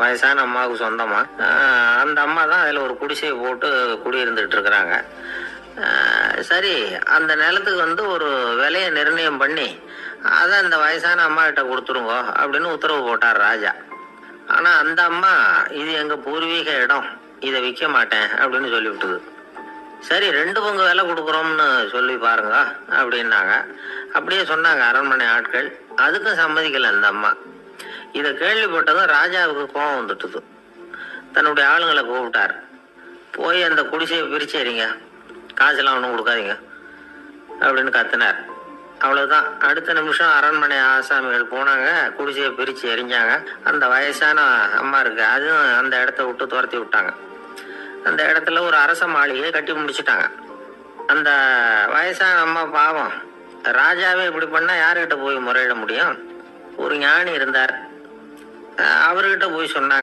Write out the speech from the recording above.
வயசான அம்மாவுக்கு சொந்தமாக அந்த அம்மா தான் அதில் ஒரு குடிசையை போட்டு குடியிருந்துட்டு இருக்கிறாங்க. சரி அந்த நிலத்துக்கு வந்து ஒரு விலையை நிர்ணயம் பண்ணி அதை அந்த வயசான அம்மா கிட்ட கொடுத்துருங்கோ அப்படின்னு உத்தரவு போட்டார் ராஜா. ஆனால் அந்த அம்மா இது எங்கள் பூர்வீக இடம் இதை விற்க மாட்டேன் அப்படின்னு சொல்லிவிட்டுது. சரி ரெண்டு பங்கு விலை கொடுக்குறோம்னு சொல்லி பாருங்க அப்படின்னாங்க. அப்படியே சொன்னாங்க அரண்மனை ஆட்கள். அதுக்கும் சம்மதிக்கலை அந்த அம்மா. இதை கேள்விப்பட்டதும் ராஜாவுக்கு கோபம் வந்துட்டுது. தன்னுடைய ஆளுங்களை கூப்பிட்டார். போய் அந்த குடிசையை பிரிச்சு எறிங்க. காசெல்லாம் ஒன்றும் கொடுக்காதீங்க. அப்படின்னு கத்தினார். அவ்வளோதான் அடுத்த நிமிஷம் அரண்மனை ஆசாமிகள் போனாங்க. குடிசையை பிரித்து எரிஞ்சாங்க அந்த வயசான அம்மா இருக்கு. அதுவும் அந்த இடத்த விட்டு துரத்தி விட்டாங்க. அந்த இடத்துல ஒரு அரச மாளிகையை கட்டி முடிச்சிட்டாங்க. அந்த வயசான அம்மா பாவம். ராஜாவே இப்படி பண்ணால் யாருக்கிட்ட போய் முறையிட முடியும்? ஒரு ஞானி இருந்தார். அவர்கிட்ட போய் சொன்னாங்க.